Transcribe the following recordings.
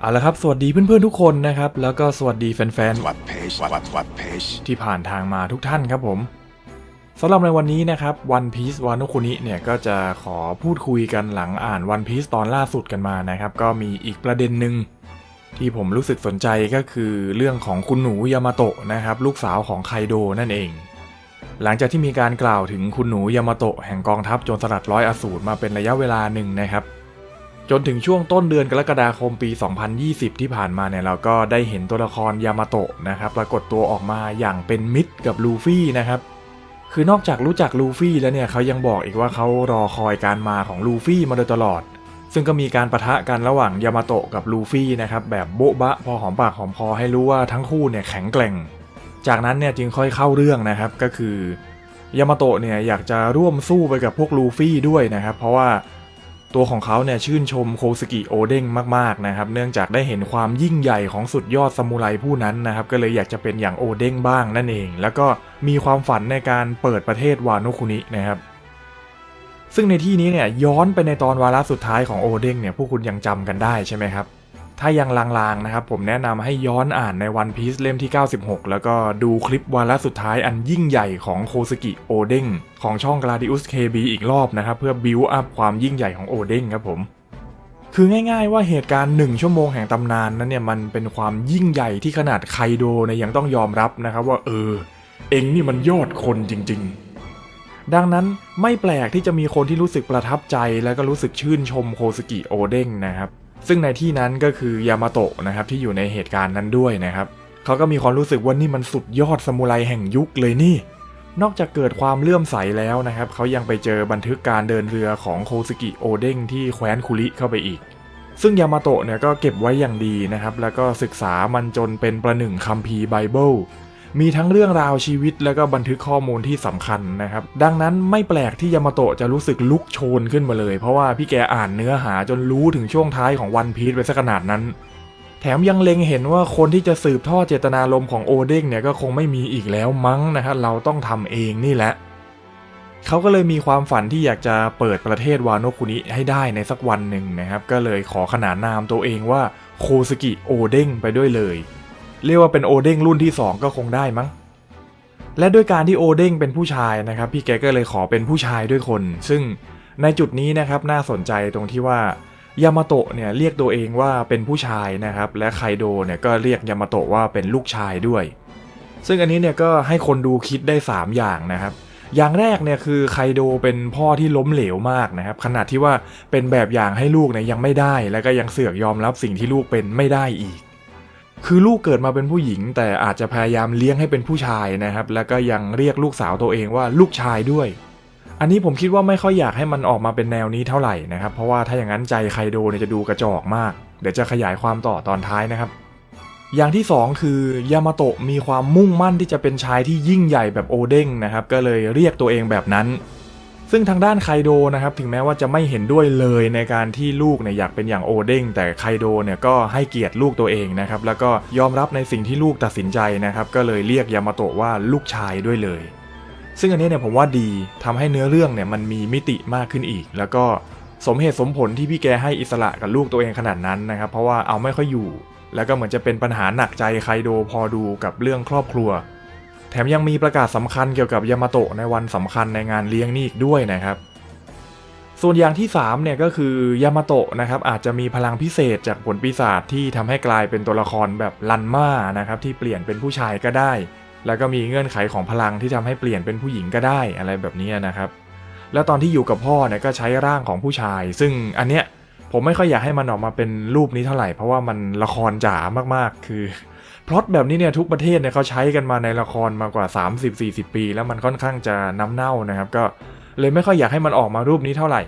เอาละครับ สวัสดีเพื่อนๆทุกคนนะครับ แล้วก็สวัสดีแฟนวัดเพจวัดวัดเพจๆที่ผ่านทางมาทุกท่านครับผมสำหรับในวันนี้นะครับ One Piece วานุคุนิเนี่ยก็จะขอพูดคุยกันหลังอ่าน One Piece ตอนล่าสุดกันมานะครับ ก็มีอีกประเด็นหนึ่งที่ผมรู้สึกสนใจก็คือเรื่องของคุณหนูยามาโตะนะครับ ลูกสาวของไคโดนั่นเอง หลังจากที่มีการกล่าวถึงคุณหนูยามาโตะแห่งกองทัพโจรสลัดร้อยอสูรมาเป็นระยะเวลาหนึ่งนะครับ จนถึงช่วงต้นเดือนกรกฎาคมปี 2020 ที่ผ่านมาเนี่ยเราก็ได้เห็นตัวละครยามาโตะนะครับปรากฏตัวออกมาอย่างเป็นมิตรกับลูฟี่นะครับคือนอกจากรู้จักลูฟี่แล้วเนี่ยเขายังบอกอีกว่าเขารอคอยการมาของลูฟี่มาโดยตลอด ซึ่งก็มีการประทะกันระหว่างยามาโตะกับลูฟี่นะครับแบบโบ๊ะบะพอหอมปากหอมคอให้รู้ว่าทั้งคู่เนี่ยแข็งแกร่ง จากนั้นเนี่ยจึงค่อยเข้าเรื่องนะครับก็คือยามาโตะเนี่ยอยากจะร่วมสู้ไปกับพวกลูฟี่ด้วยนะครับเพราะว่า ตัวของเขาเนี่ยชื่นชมโคสกิโอเด้งมากๆนะครับเนื่องจากได้เห็นความยิ่งใหญ่ของสุดยอดซามูไรผู้นั้นนะครับก็เลยอยากจะเป็นอย่างโอเด้งบ้างนั่นเอง แล้วก็มีความฝันในการเปิดประเทศวานุคุนินะครับซึ่งในที่นี้เนี่ยย้อนไปในตอนวาระสุดท้ายของโอเด้งเนี่ยผู้คุณยังจำกันได้ใช่ไหมครับ ถ้ายังลางๆนะครับผมแนะนำให้ย้อนอ่านในวันพี e เล่มที่ 96 แล้วก็ดูคลิปวาระสุดท้ายอันยิ่งใหญ่ของโคสกิโอเด้งของช่อง Gladius KB อีกรอบนะครับ เพื่อบิวอัพความยิ่งใหญ่ของโอเด้งครับผม คือง่ายๆว่าเหตุการณ์ 1 ชั่วโมงแห่งตำนานนั้นเนี่ยมันเป็นความยิ่งใหญ่ที่ขนาดไคโดเนี่ยยังต้องยอมรับนะครับว่าเออ เอ็งนี่มันยอดคนจริง ๆดังนั้นไม่แปลกที่จะมีคนที่รู้สึกประทับใจและก็รู้สึกชื่นชมโคสกิโอเด้งนะครับ ซึ่งในที่นั้นก็คือยามาโตะนะครับที่อยู่ในเหตุการณ์นั้นด้วยนะครับเขาก็มีความรู้สึกว่านี่มันสุดยอดสมุไรแห่งยุคเลยนี่ นอกจากเกิดความเลื่อมใสแล้วนะครับเขายังไปเจอบันทึกการเดินเรือของโคสกิโอเด้งที่แคว้นคุริเข้าไปอีก ซึ่งยามาโตะเนี่ยก็เก็บไว้อย่างดีนะครับแล้วก็ศึกษามันจนเป็นประหนึ่งคัมภีร์ไบเบิล มีทั้งเรื่องราวชีวิตแล้วก็บันทึกข้อมูลที่สำคัญนะครับ ดังนั้นไม่แปลกที่ยามาโตะจะรู้สึกลุกโชนขึ้นมาเลย เพราะว่าพี่แกอ่านเนื้อหาจนรู้ถึงช่วงท้ายของวันพีซไปซะขนาดนั้น แถมยังเล็งเห็นว่าคนที่จะสืบทอดเจตนารมณ์ของโอเด้งเนี่ยก็คงไม่มีอีกแล้วมั้งนะฮะเราต้องทำเองนี่แหละเขาก็เลยมีความฝันที่อยากจะเปิดประเทศวาโนคุนิให้ได้ในสักวันหนึ่งนะครับ ก็เลยขอขนานนามตัวเองว่าโคสกิโอเด้งไปด้วยเลย เรียกว่าเป็นโอเด้งรุ่นที่ 2 ก็คงได้มั้ง และด้วยการที่โอเด้งเป็นผู้ชายนะครับ พี่แกก็เลยขอเป็นผู้ชายด้วยคน ซึ่งในจุดนี้นะครับน่าสนใจตรงที่ว่ายามาโตะเนี่ยเรียกตัวเองว่าเป็นผู้ชายนะครับ และไคโดเนี่ยก็เรียกยามาโตะว่าเป็นลูกชายด้วย ซึ่งอันนี้เนี่ยก็ให้คนดูคิดได้ 3 อย่างนะครับ อย่างแรกเนี่ยคือไคโดเป็นพ่อที่ล้มเหลวมากนะครับ ขนาดที่ว่าเป็นแบบอย่างให้ลูกเนี่ยยังไม่ได้ แล้วก็ยังเสือกยอมรับสิ่งที่ลูกเป็นไม่ได้อีก คือลูกเกิดมาเป็นผู้หญิง แต่อาจจะพยายามเลี้ยงให้เป็นผู้ชายนะครับ แล้วก็ยังเรียกลูกสาวตัวเองว่าลูกชายด้วย อันนี้ผมคิดว่าไม่ค่อยอยากให้มันออกมาเป็นแนวนี้เท่าไหร่นะครับ เพราะว่าถ้าอย่างนั้นใจไคโดเนี่ยจะดูกระจอกมาก เดี๋ยวจะขยายความต่อตอนท้ายนะครับ อย่างที่ 2 คือยามาโตะมีความมุ่งมั่นที่จะเป็นชายที่ยิ่งใหญ่แบบโอเด้งนะครับ ก็เลยเรียกตัวเองแบบนั้น ซึ่งทางด้านไคโดนะครับถึงแม้ว่าจะไม่เห็นด้วยเลยในการที่ลูกเนี่ยอยากเป็นอย่างโอเด้งแต่ไคโดเนี่ยก็ให้เกียรติลูกตัวเองนะครับแล้วก็ยอมรับในสิ่งที่ลูกตัดสินใจนะครับก็เลยเรียกยามาโตะว่าลูกชายด้วยเลย ซึ่งอันนี้เนี่ยผมว่าดีทำให้เนื้อเรื่องเนี่ยมันมีมิติมากขึ้นอีก แล้วก็สมเหตุสมผลที่พี่แกให้อิสระกับลูกตัวเองขนาดนั้นนะครับเพราะว่าเอาไม่ค่อยอยู่ แล้วก็เหมือนจะเป็นปัญหาหนักใจไคโดพอดูกับเรื่องครอบครัว ถมยังมีประกาศสำคัญเกี่ยวกับยามาโตะในวันสำคัญในงานเลี้ยงนี่อีกด้วยนะครับ ส่วนอย่างที่3เนี่ยก็คือยามาโตะนะครับอาจจะมีพลังพิเศษจากผลปีศาจที่ทำให้กลายเป็นตัวละครแบบลันม่านะครับที่เปลี่ยนเป็นผู้ชายก็ได้ แล้วก็มีเงื่อนไขของพลังที่ทำให้เปลี่ยนเป็นผู้หญิงก็ได้อะไรแบบนี้นะครับ แล้วตอนที่อยู่กับพ่อเนี่ยก็ใช้ร่างของผู้ชาย ซึ่งอันเนี้ยผมไม่ค่อยอยากให้มันออกมาเป็นรูปนี้เท่าไหร่เพราะว่ามันละครจ๋ามากๆ คือ พล็อตแบบนี้เนี่ยทุกประเทศเนี่ยเขาใช้กันมาในละครมากว่า 30-40 ปี แล้วมันค่อนข้างจะน้ำเน่านะครับ ก็เลยไม่ค่อยอยากให้มันออกมารูปนี้เท่าไหร่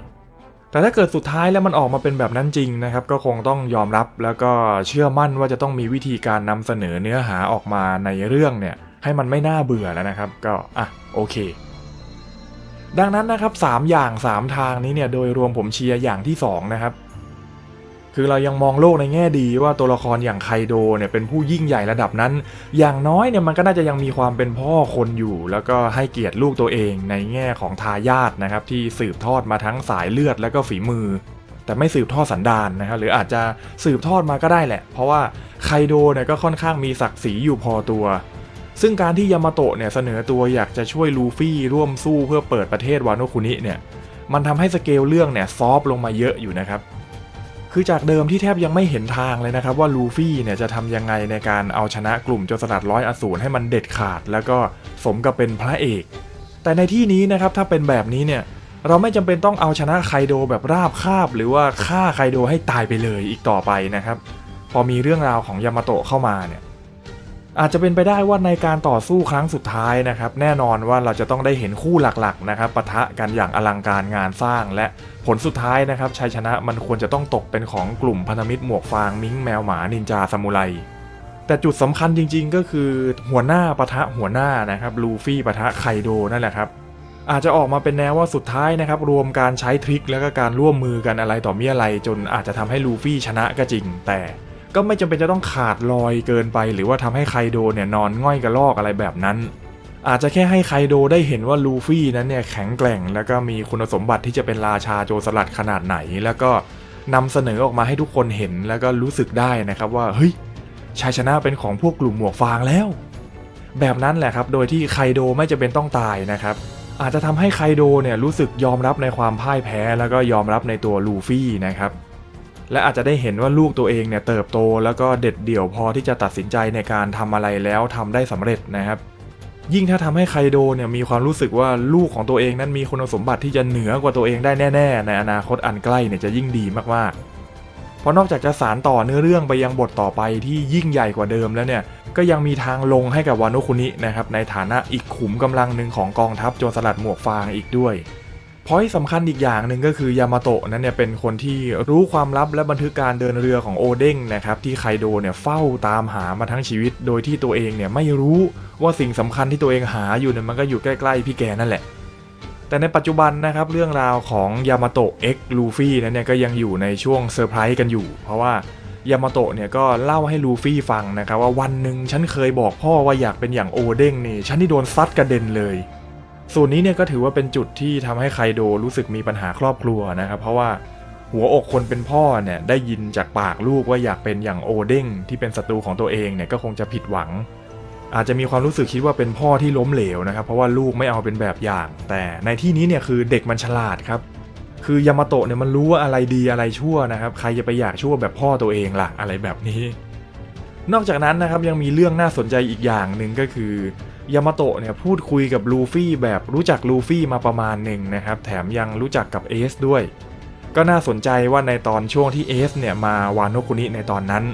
แต่ถ้าเกิดสุดท้ายแล้วมันออกมาเป็นแบบนั้นจริงนะครับ ก็คงต้องยอมรับแล้วก็เชื่อมั่นว่าจะต้องมีวิธีการนำเสนอเนื้อหาออกมาในเรื่องเนี่ยให้มันไม่น่าเบื่อแล้วนะครับ ก็อะโอเค ดังนั้นนะครับ 3 อย่าง 3 ทางนี้เนี่ยโดยรวมผมเชียร์อย่างที่ 2 นะครับ คือเรายังมองโลกในแง่ดีว่าตัวละครอย่างไคโดเนี่ยเป็นผู้ยิ่งใหญ่ระดับนั้น อย่างน้อยเนี่ยมันก็น่าจะยังมีความเป็นพ่อคนอยู่ แล้วก็ให้เกียรติลูกตัวเองในแง่ของทายาทนะครับที่สืบทอดมาทั้งสายเลือดและก็ฝีมือ แต่ไม่สืบทอดสันดานนะครับหรืออาจจะสืบทอดมาก็ได้แหละ เพราะว่าไคโดเนี่ยก็ค่อนข้างมีศักดิ์ศรีอยู่พอตัวซึ่งการที่ยามาโตะเนี่ยเสนอตัวอยากจะช่วยลูฟี่ร่วมสู้เพื่อเปิดประเทศวาโนคุนิเนี่ย มันทำให้สเกลเรื่องเนี่ยซอฟต์ลงมาเยอะอยู่นะครับ คือจากเดิมที่แทบยังไม่เห็นทางเลยนะครับว่าลูฟี่เนี่ยจะทำยังไงในการเอาชนะกลุ่มโจรสลัดร้อยอสูรให้มันเด็ดขาด แล้วก็สมกับเป็นพระเอก แต่ในที่นี้นะครับถ้าเป็นแบบนี้เนี่ยเราไม่จำเป็นต้องเอาชนะไคโดแบบราบคาบ หรือว่าฆ่าไคโดให้ตายไปเลยอีกต่อไปนะครับ พอมีเรื่องราวของยามาโตะเข้ามาเนี่ย อาจจะเป็นไปได้ว่าในการต่อสู้ครั้งสุดท้ายนะครับ แน่นอนว่าเราจะต้องได้เห็นคู่หลักๆนะครับปะทะกันอย่างอลังการงานสร้าง และผลสุดท้ายนะครับชัยชนะมันควรจะต้องตกเป็นของกลุ่มพันธมิตรหมวกฟางมิงแมวหมานินจาซามูไรแต่จุดสำคัญจริง ๆ ก็คือหัวหน้าปะทะหัวหน้านะครับลูฟี่ปะทะไคโดนั่นแหละครับอาจจะออกมาเป็นแนวว่าสุดท้ายนะครับ รวมการใช้ทริคแล้วก็การร่วมมือกันอะไรต่อมีอะไร จนอาจจะทำให้ลูฟี่ชนะก็จริง แต่ ก็ไม่จำเป็นจะต้องขาดลอยเกินไป หรือว่าทำให้ไคโดเนี่ยนอนง่อยกระลอกอะไรแบบนั้น อาจจะแค่ให้ไคโดได้เห็นว่าลูฟี่นั้นเนี่ยแข็งแกร่ง แล้วก็มีคุณสมบัติที่จะเป็นราชาโจรสลัดขนาดไหน แล้วก็นำเสนอออกมาให้ทุกคนเห็นแล้วก็รู้สึกได้นะครับว่าเฮ้ยชัยชนะเป็นของพวกกลุ่มหมวกฟางแล้ว แบบนั้นแหละครับ โดยที่ไคโดไม่จะเป็นต้องตายนะครับ อาจจะทำให้ไคโดเนี่ยรู้สึกยอมรับในความพ่ายแพ้ แล้วก็ยอมรับในตัวลูฟี่นะครับ และอาจจะได้เห็นว่าลูกตัวเองเนี่ยเติบโต แล้วก็เด็ดเดี่ยวพอที่จะตัดสินใจในการทำอะไรแล้วทำได้สำเร็จนะครับยิ่งถ้าทำให้ไคโดเนี่ยมีความรู้สึกว่าลูกของตัวเองนั้นมีคุณสมบัติที่จะเหนือกว่าตัวเองได้แน่ๆ ในอนาคตอันใกล้เนี่ยจะยิ่งดีมากๆ เพราะนอกจากจะสารต่อเนื้อเรื่องไปยังบทต่อไปที่ยิ่งใหญ่กว่าเดิมแล้วเนี่ยก็ยังมีทางลงให้กับวานุคุนินะครับในฐานะอีกขุมกำลังหนึ่งของกองทัพโจรสลัดหมวกฟางอีกด้วย พอยสำคัญอีกอย่างหนึ่งก็คือยามาโตะนั้นเนี่ยเป็นคนที่รู้ความลับและบันทึกการเดินเรือของโอเด้งนะครับที่ไคโดเนี่ยเฝ้าตามหามาทั้งชีวิต โดยที่ตัวเองเนี่ยไม่รู้ว่าสิ่งสำคัญที่ตัวเองหาอยู่เนี่ยมันก็อยู่ใกล้ๆพี่แกนั่นแหละ แต่ในปัจจุบันนะครับเรื่องราวของยามาโตะ X ลูฟี่นั้นเนี่ยก็ยังอยู่ในช่วงเซอร์ไพรส์กันอยู่ เพราะว่ายามาโตะเนี่ยก็เล่าให้ลูฟี่ฟังนะครับว่าวันหนึ่งฉันเคยบอกพ่อว่าอยากเป็นอย่างโอเด้งนี่ฉันนี่โดนซัดกระเด็นเลย ส่วนนี้เนี่ยก็ถือว่าเป็นจุดที่ทำให้ไคโดรู้สึกมีปัญหาครอบครัวนะครับ เพราะว่าหัวอกคนเป็นพ่อเนี่ยได้ยินจากปากลูกว่าอยากเป็นอย่างโอเด้งที่เป็นศัตรูของตัวเองเนี่ยก็คงจะผิดหวัง อาจจะมีความรู้สึกคิดว่าเป็นพ่อที่ล้มเหลวนะครับ เพราะว่าลูกไม่เอาเป็นแบบอย่าง แต่ในที่นี้เนี่ยคือเด็กมันฉลาดครับ คือยามาโตะเนี่ยมันรู้ว่าอะไรดีอะไรชั่วนะครับ ใครจะไปอยากชั่วแบบพ่อตัวเองล่ะอะไรแบบนี้ นอกจากนั้นนะครับยังมีเรื่องน่าสนใจอีกอย่างหนึ่งก็คือ ยามาโตะเนี่ยพูดคุยกับลูฟี่แบบรู้จักลูฟี่มาประมาณหนึ่งนะครับ แถมยังรู้จักกับเอสด้วย ก็น่าสนใจว่าในตอนช่วงที่เอสเนี่ยมาวานโนคุนิในตอนนั้น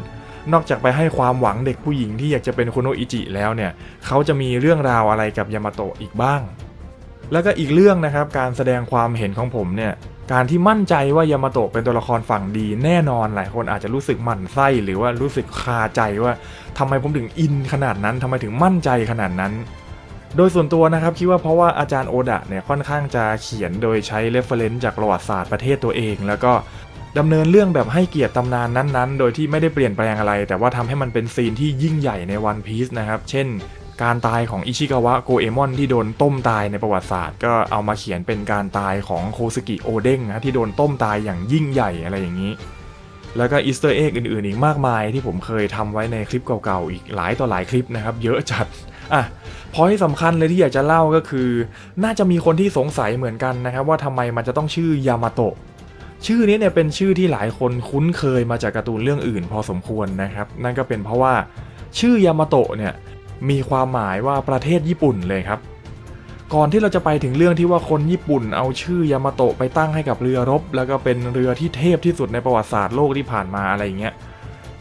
นอกจากไปให้ความหวังเด็กผู้หญิงที่อยากจะเป็นคุโนอิจิแล้วเนี่ยเขาจะมีเรื่องราวอะไรกับยามาโตะอีกบ้าง แล้วก็อีกเรื่องนะครับการแสดงความเห็นของผมเนี่ย การที่มั่นใจว่ายามาโตะเป็นตัวละครฝั่งดี แน่นอนหลายคนอาจจะรู้สึกหมั่นไส้หรือว่ารู้สึกคาใจว่าทำไมผมถึงอินขนาดนั้นทำไมถึงมั่นใจขนาดนั้น โดยส่วนตัวนะครับคิดว่าเพราะว่าอาจารย์โอดะเนี่ยค่อนข้างจะเขียนโดยใช้เรฟเฟรนซ์จากประวัติศาสตร์ประเทศตัวเอง แล้วก็ดำเนินเรื่องแบบให้เกียรติตำนานนั้นๆ โดยที่ไม่ได้เปลี่ยนแปลงอะไร แต่ว่าทำให้มันเป็นซีนที่ยิ่งใหญ่ในวันพีซนะครับ เช่น การตายของอิชิกาวะโกเอมอนที่โดนต้มตายในประวัติศาสตร์ ก็เอามาเขียนเป็นการตายของโคสกิโอเด้งนะที่โดนต้มตายอย่างยิ่งใหญ่อะไรอย่างนี้ แล้วก็อีสเตอร์เอ็กอื่นๆ อีกมากมายที่ผมเคยทำไว้ในคลิปเก่าๆ อีกหลายต่อหลายคลิปนะครับ เยอะจัดอะพอที่สำคัญเลยที่อยากจะเล่าก็คือ น่าจะมีคนที่สงสัยเหมือนกันนะครับ ว่าทำไมมันจะต้องชื่อยามาโตะชื่อนี้เนี่ยเป็นชื่อที่หลายคนคุ้นเคยมาจากการ์ตูนเรื่องอื่น พอสมควรนะครับ นั่นก็เป็นเพราะว่าชื่อยามาโตะเนี่ย มีความหมายว่าประเทศญี่ปุ่นเลยครับ ก่อนที่เราจะไปถึงเรื่องที่ว่าคนญี่ปุ่นเอาชื่อยามาโตะไปตั้งให้กับเรือรบ แล้วก็เป็นเรือที่เทพที่สุดในประวัติศาสตร์โลกที่ผ่านมาอะไรอย่างเงี้ย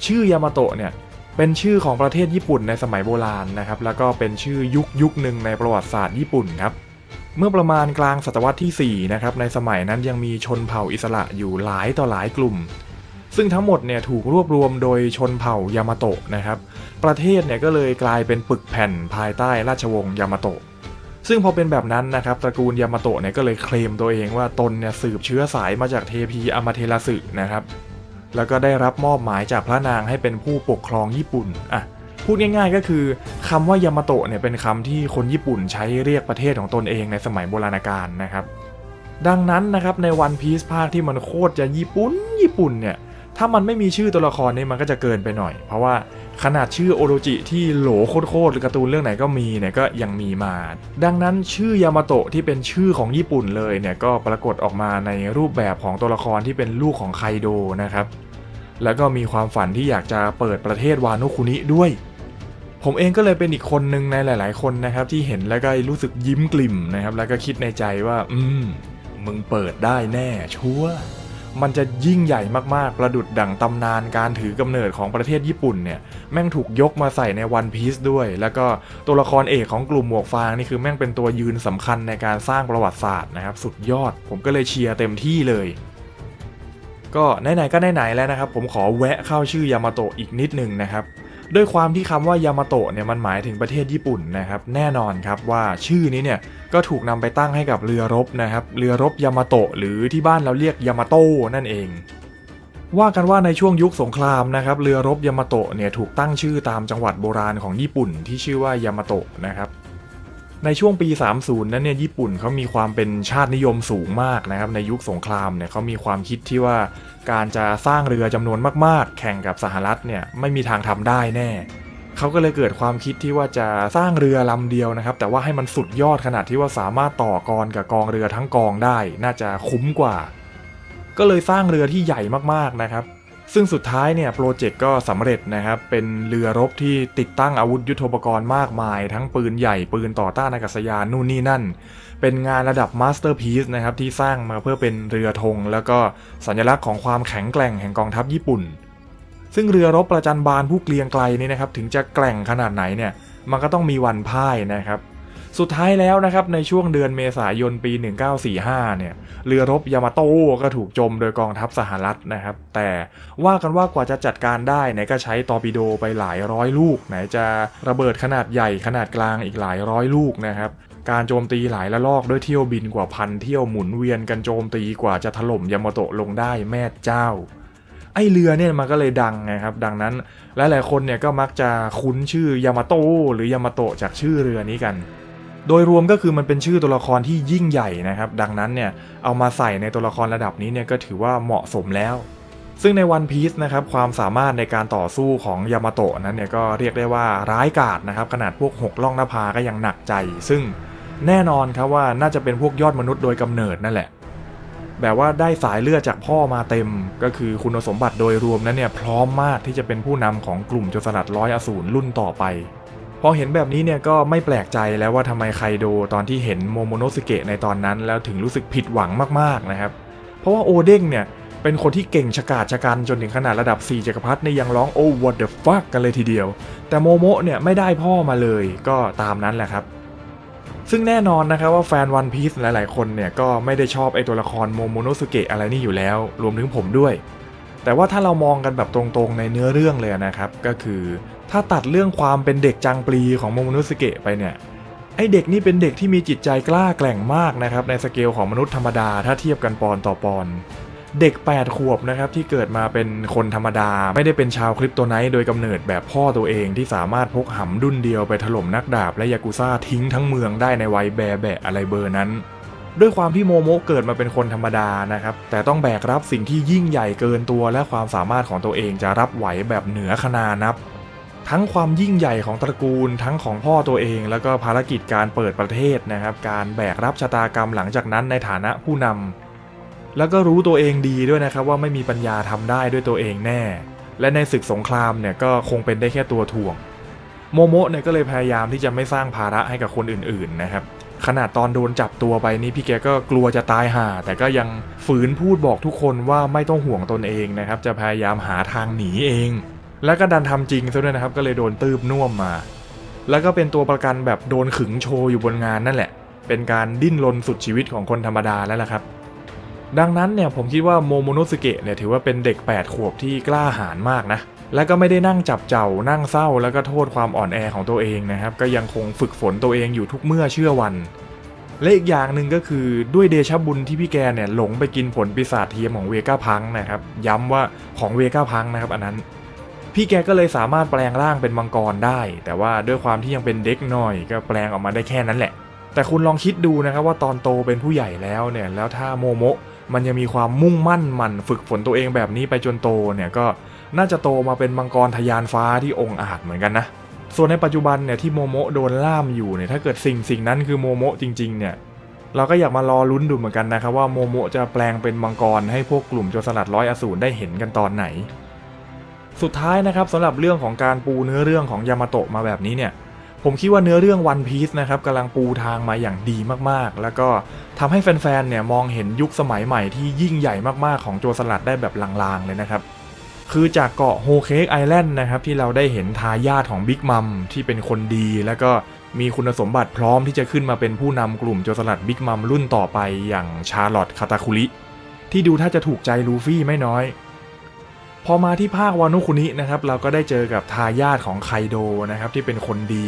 ชื่อยามาโตะเนี่ยเป็นชื่อของประเทศญี่ปุ่นในสมัยโบราณนะครับ แล้วก็เป็นชื่อยุคยุคหนึ่งในประวัติศาสตร์ญี่ปุ่นครับ เมื่อประมาณกลางศตวรรษที่4นะครับในสมัยนั้นยังมีชนเผ่าอิสระอยู่หลายต่อหลายกลุ่ม ซึ่งทั้งหมดเนี่ยถูกรวบรวมโดยชนเผ่ายามาโตะนะครับ ประเทศเนี่ยก็เลยกลายเป็นปึกแผ่นภายใต้ราชวงศ์ยามาโตะซึ่งพอเป็นแบบนั้นนะครับตระกูลยามาโตะเนี่ยก็เลยเคลมตัวเองว่าตนเนี่ยสืบเชื้อสายมาจากเทพีอามาเทราสึนะครับแล้วก็ได้รับมอบหมายจากพระนางให้เป็นผู้ปกครองญี่ปุ่นอะพูดง่ายๆก็คือคำว่ายามาโตะเนี่ยเป็นคำที่คนญี่ปุ่นใช้เรียกประเทศของตนเองในสมัยโบราณกาลนะครับ ดังนั้นนะครับในวันพี e ภาคที่มันโคตรจะญี่ปุ่นญี่ปุ่นเนี่ย ถ้ามันไม่มีชื่อตัวละครนี่มันก็จะเกินไปหน่อย เพราะว่าขนาดชื่อโอโรจิที่โหลโคตรๆหรือการ์ตูนเรื่องไหนก็มีเนี่ยก็ยังมีมา ดังนั้นชื่อยามาโตะที่เป็นชื่อของญี่ปุ่นเลยเนี่ยก็ปรากฏออกมาในรูปแบบของตัวละครที่เป็นลูกของไคโดนะครับ แล้วก็มีความฝันที่อยากจะเปิดประเทศวานุคุนิด้วย ผมเองก็เลยเป็นอีกคนหนึ่งในหลาย ๆ คนนะครับที่เห็นแล้วก็รู้สึกยิ้มกลิ่มนะครับแล้วก็คิดในใจว่า อืมมึงเปิดได้แน่ชัวร์ มันจะยิ่งใหญ่มากๆ ประดุดดั่งตำนานการถือกำเนิดของประเทศญี่ปุ่นเนี่ย แม่งถูกยกมาใส่ในวันพีซด้วย แล้วก็ตัวละครเอกของกลุ่มหมวกฟางนี่คือแม่งเป็นตัวยืนสำคัญในการสร้างประวัติศาสตร์นะครับ สุดยอด ผมก็เลยเชียร์เต็มที่เลย ก็ไหนๆก็ไหนๆแล้วนะครับ ผมขอแวะเข้าชื่อยามาโตะอีกนิดนึงนะครับ ด้วยความที่คำว่ายามาโตะเนี่ยมันหมายถึงประเทศญี่ปุ่นนะครับ แน่นอนครับว่าชื่อนี้เนี่ยก็ถูกนำไปตั้งให้กับเรือรบนะครับ เรือรบยามาโตะหรือที่บ้านเราเรียกยามาโตะนั่นเอง ว่ากันว่าในช่วงยุคสงครามนะครับ เรือรบยามาโตะเนี่ยถูกตั้งชื่อตามจังหวัดโบราณของญี่ปุ่น ที่ชื่อว่ายามาโตะนะครับในช่วงปี 30 นั้นเนี่ยญี่ปุ่นเขามีความเป็นชาตินิยมสูงมากนะครับในยุคสงครามเนี่ยเขามีความคิดที่ว่า การจะสร้างเรือจำนวนมาก ๆ แข่งกับสหรัฐเนี่ยไม่มีทางทำได้แน่ เขาก็เลยเกิดความคิดที่ว่าจะสร้างเรือลำเดียวนะครับ แต่ว่าให้มันสุดยอดขนาดที่ว่าสามารถต่อกรกับกองเรือทั้งกองได้ น่าจะคุ้มกว่า ก็เลยสร้างเรือที่ใหญ่มากๆนะครับ ซึ่งสุดท้ายเนี่ยโปรเจกต์ก็สำเร็จนะครับ เป็นเรือรบที่ติดตั้งอาวุธยุทโธปกรณ์มากมาย ทั้งปืนใหญ่ปืนต่อต้านอากาศยานนู่นนี่นั่น เป็นงานระดับมาสเตอร์พีซนะครับที่สร้างมาเพื่อเป็นเรือธงแล้วก็สัญลักษณ์ของความแข็งแกร่งแห่งกองทัพญี่ปุ่น ซึ่งเรือรบประจันบานผู้เกรียงไกลนี่นะครับถึงจะแกร่งขนาดไหนเนี่ยมันก็ต้องมีวันพ่ายนะครับ สุดท้ายแล้วนะครับในช่วงเดือนเมษายนปี 1945 เนี่ยเรือรบยามาโตก็ถูกจมโดยกองทัพสหรัฐนะครับ แต่ว่ากันว่ากว่าจะจัดการได้ไหนก็ใช้ตอร์ปิโดไปหลายร้อยลูก ไหนจะระเบิดขนาดใหญ่ขนาดกลางอีกหลายร้อยลูกนะครับการโจมตีหลายละลอกด้วยเที่ยวบินกว่าพันเที่ยวหมุนเวียนกันโจมตีกว่าจะถล่มยามาโตะลงได้แม่เจ้า ไอเรือเนี่ยมันก็เลยดังไงครับ ดังนั้นหลายๆคนเนี่ยก็มักจะคุ้นชื่อยามาโตะหรือยามาโตะจากชื่อเรือนี้กัน โดยรวมก็คือมันเป็นชื่อตัวละครที่ยิ่งใหญ่นะครับ ดังนั้นเนี่ยเอามาใส่ในตัวละครระดับนี้เนี่ยก็ถือว่าเหมาะสมแล้ว ซึ่งในวันพี e นะครับความสามารถในการต่อสู้ของยามาโตะนั้นเนี่ยก็เรียกได้ว่าร้ายกาจนะครับขนาดพวกหกล่องหน้าผาก็ยังหนักใจ ซึ่งแน่นอนครับว่าน่าจะเป็นพวกยอดมนุษย์โดยกำเนิดนั่นแหละ แบบว่าได้สายเลือดจากพ่อมาเต็ม ก็คือคุณสมบัติโดยรวมนั้นเนี่ยพร้อมมากที่จะเป็นผู้นำของกลุ่มโจรสลัดร้อยอสูรรุ่นต่อไป พอเห็นแบบนี้เนี่ยก็ไม่แปลกใจแล้วว่าทำไมไคโดตอนที่เห็นโมโมโนสเกะในตอนนั้น แล้วถึงรู้สึกผิดหวังมากๆนะครับ เพราะว่าโอเด้งเนี่ยเป็นคนที่เก่งฉกาจชะกันจนถึงขนาดระดับ 4 จักรพรรดิเนี่ยังร้องโอ้ what the fuck กันเลยทีเดียว แต่โมโมเนี่ยไม่ได้พ่อมาเลยก็ตามนั้นแหละครับ ซึ่งแน่นอนนะครับว่าแฟนวันพีซหลาย ๆ คนเนี่ยก็ไม่ได้ชอบไอตัวละครโมโมโนสเกะอะไรนี่อยู่แล้ว รวมถึงผมด้วย แต่ว่าถ้าเรามองกันแบบตรงๆในเนื้อเรื่องเลยนะครับ ก็คือถ้าตัดเรื่องความเป็นเด็กจังปลีของโมโมโนสเกะไปเนี่ยไอเด็กนี่เป็นเด็กที่มีจิตใจกล้าแกร่งมากนะครับในสเกลของมนุษย์ธรรมดาถ้าเทียบกันปอนต่อปอนเด็ก 8 ขวบนะครับที่เกิดมาเป็นคนธรรมดา ไม่ได้เป็นชาวคริปโตไนท์โดยกำเนิดแบบพ่อตัวเองที่สามารถพกหำดุนเดียวไปถล่มนักดาบและยากุซ่าทิ้งทั้งเมืองได้ในวัยแบแบะอะไรเบอร์นั้น ด้วยความที่โมโมเกิดมาเป็นคนธรรมดานะครับ แต่ต้องแบกรับสิ่งที่ยิ่งใหญ่เกินตัวและความสามารถของตัวเองจะรับไหวแบบเหนือขนานับ ทั้งความยิ่งใหญ่ของตระกูล ทั้งของพ่อตัวเอง แล้วก็ภารกิจการเปิดประเทศนะครับ การแบกรับชะตากรรมหลังจากนั้นในฐานะผู้นำแล้วก็รู้ตัวเองดีด้วยนะครับว่าไม่มีปัญญาทำได้ด้วยตัวเองแน่ และในศึกสงครามเนี่ยก็คงเป็นได้แค่ตัวถ่วงโมโมะเนี่ยก็เลยพยายามที่จะไม่สร้างภาระให้กับคนอื่นๆนะครับ ขนาดตอนโดนจับตัวไปนี่พี่แกก็กลัวจะตายห่า แต่ก็ยังฝืนพูดบอกทุกคนว่าไม่ต้องห่วงตนเองนะครับ จะพยายามหาทางหนีเอง แล้วก็ดันทำจริงซะด้วยนะครับ ก็เลยโดนตืบน่วมมา แล้วก็เป็นตัวประกันแบบโดนขึงโชว์อยู่บนงานนั่นแหละ เป็นการดิ้นรนสุดชีวิตของคนธรรมดาแล้วล่ะครับ ดังนั้นเนี่ยผมคิดว่าโมโมโนสเกะเนี่ยถือว่าเป็นเด็ก 8 ขวบที่กล้าหาญมากนะ แล้วก็ไม่ได้นั่งจับเจ้านั่งเศร้าแล้วก็โทษความอ่อนแอของตัวเองนะครับ ก็ยังคงฝึกฝนตัวเองอยู่ทุกเมื่อเชื่อวัน และอีกอย่างหนึ่งก็คือด้วยเดชบุญที่พี่แกเนี่ยหลงไปกินผลปีศาจเทียมของเวก้าพังนะครับ ย้ำว่าของเวก้าพังนะครับอันนั้น พี่แกก็เลยสามารถแปลงร่างเป็นมังกรได้ แต่ว่าด้วยความที่ยังเป็นเด็กหน่อย ก็แปลงออกมาได้แค่นั้นแหละ แต่คุณลองคิดดูนะครับว่าตอนโตเป็นผู้ใหญ่แล้วเนี่ยแล้วถ้าโมโมะมันยังมีความมุ่งมั่นมันฝึกฝนตัวเองแบบนี้ไปจนโตเนี่ยก็ น่าจะโตมาเป็นมังกรทะยานฟ้าที่องอาจเหมือนกันนะ ส่วนในปัจจุบันเนี่ยที่โมโมะโดนล่ามอยู่เนี่ยถ้าเกิดสิ่งสิ่งนั้นคือโมโมะจริง ๆ เนี่ยเราก็อยากมารอลุ้นดูเหมือนกันนะครับว่าโมโมะจะแปลงเป็นมังกรให้พวกกลุ่มโจรสลัดร้อยอสูรได้เห็นกันตอนไหน สุดท้ายนะครับสำหรับเรื่องของการปูเนื้อเรื่องของยามาโตะมาแบบนี้เนี่ยผมคิดว่าเนื้อเรื่อง One Piece นะครับกำลังปูทางมาอย่างดีมากๆ แล้วก็ทำให้แฟนๆเนี่ยมองเห็นยุคสมัยใหม่ที่ยิ่งใหญ่มากๆของโจรสลัดได้แบบลางๆเลยนะครับ คือจากเกาะโฮเคกไอแลนด์นะครับที่เราได้เห็นทายาทของบิ๊กมัมที่เป็นคนดี แล้วก็มีคุณสมบัติพร้อมที่จะขึ้นมาเป็นผู้นำกลุ่มโจรสลัดบิ๊กมัมรุ่นต่อไปอย่างชาร์ลอตคาตาคุริที่ดูถ้าจะถูกใจลูฟี่ไม่น้อย พอมาที่ภาควานุคุนินะครับเราก็ได้เจอกับทายาทของไคโดนะครับที่เป็นคนดี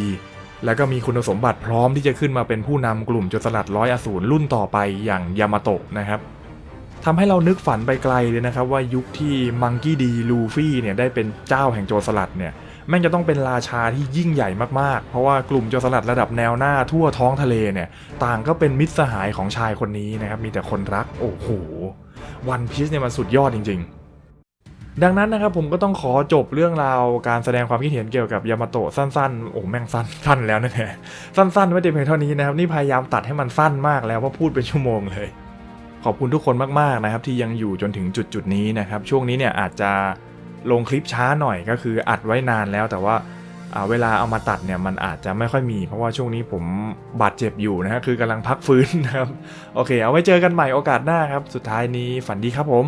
แล้วก็มีคุณสมบัติพร้อมที่จะขึ้นมาเป็นผู้นำกลุ่มโจรสลัดร้อยอสูรรุ่นต่อไปอย่างยามาโตะนะครับ ทำให้เรานึกฝันไปไกลเลยนะครับว่ายุคที่มังกี้ดีลูฟี่เนี่ยได้เป็นเจ้าแห่งโจรสลัดเนี่ยแม่งจะต้องเป็นราชาที่ยิ่งใหญ่มากๆ เพราะว่ากลุ่มโจรสลัดระดับแนวหน้าทั่วท้องทะเลเนี่ยต่างก็เป็นมิตรสหายของชายคนนี้นะครับมีแต่คนรักโอ้โหวันพีซเนี่ยมันสุดยอดจริง ๆดังนั้นนะครับผมก็ต้องขอจบเรื่องราวการแสดงความคิดเห็นเกี่ยวกับยามาโตะสั้นๆ โอ้แม่งสั้นสั้นแล้วนะเนี่ยสั้นๆไม่ได้เพียงเท่านี้นะครับ นี่พยายามตัดให้มันสั้นมากแล้วเพราะพูดเป็นชั่วโมงเลย ขอบคุณทุกคนมากๆนะครับที่ยังอยู่จนถึงจุดจุดๆนี้นะครับ ช่วงนี้เนี่ยอาจจะลงคลิปช้าหน่อยก็คืออัดไว้นานแล้วแต่ว่าเวลาเอามาตัดเนี่ยมันอาจจะไม่ค่อยมี เพราะว่าช่วงนี้ผมบาดเจ็บอยู่นะฮะคือกำลังพักฟื้นนะครับ โอเค เอาไว้เจอกันใหม่โอกาสหน้าครับ สุดท้ายนี้ฝันดีครับผม